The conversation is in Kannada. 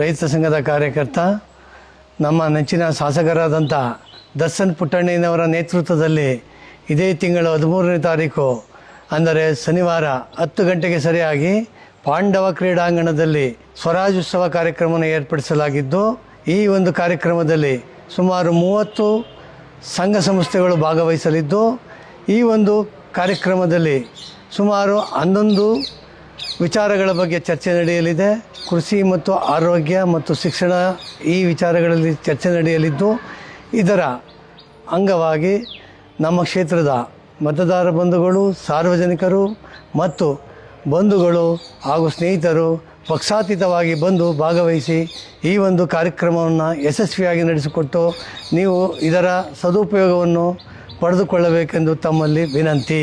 ರೈತ ಸಂಘದ ಕಾರ್ಯಕರ್ತ, ನಮ್ಮ ನೆಚ್ಚಿನ ಶಾಸಕರಾದಂಥ ದರ್ಶನ್ ಪುಟ್ಟಣ್ಣಯ್ಯನವರ ನೇತೃತ್ವದಲ್ಲಿ ಇದೇ ತಿಂಗಳು ಹದಿಮೂರನೇ ತಾರೀಕು, ಅಂದರೆ ಶನಿವಾರ ಹತ್ತು ಗಂಟೆಗೆ ಸರಿಯಾಗಿ ಪಾಂಡವ ಕ್ರೀಡಾಂಗಣದಲ್ಲಿ ಸ್ವರಾಜ್ಯೋತ್ಸವ ಕಾರ್ಯಕ್ರಮವನ್ನು ಏರ್ಪಡಿಸಲಾಗಿದ್ದು, ಈ ಒಂದು ಕಾರ್ಯಕ್ರಮದಲ್ಲಿ ಸುಮಾರು ಮೂವತ್ತು ಸಂಘ ಸಂಸ್ಥೆಗಳು ಭಾಗವಹಿಸಲಿದ್ದು, ಈ ಒಂದು ಕಾರ್ಯಕ್ರಮದಲ್ಲಿ ಸುಮಾರು ಹನ್ನೊಂದು ವಿಚಾರಗಳ ಬಗ್ಗೆ ಚರ್ಚೆ ನಡೆಯಲಿದೆ. ಕೃಷಿ ಮತ್ತು ಆರೋಗ್ಯ ಮತ್ತು ಶಿಕ್ಷಣ ಈ ವಿಚಾರಗಳಲ್ಲಿ ಚರ್ಚೆ ನಡೆಯಲಿದ್ದು, ಇದರ ಅಂಗವಾಗಿ ನಮ್ಮ ಕ್ಷೇತ್ರದ ಮತದಾರ ಬಂಧುಗಳು, ಸಾರ್ವಜನಿಕರು ಮತ್ತು ಬಂಧುಗಳು ಹಾಗೂ ಸ್ನೇಹಿತರು ಪಕ್ಷಾತೀತವಾಗಿ ಬಂದು ಭಾಗವಹಿಸಿ ಈ ಒಂದು ಕಾರ್ಯಕ್ರಮವನ್ನು ಯಶಸ್ವಿಯಾಗಿ ನಡೆಸಿಕೊಟ್ಟು ನೀವು ಇದರ ಸದುಪಯೋಗವನ್ನು ಪಡೆದುಕೊಳ್ಳಬೇಕೆಂದು ತಮ್ಮಲ್ಲಿ ವಿನಂತಿ.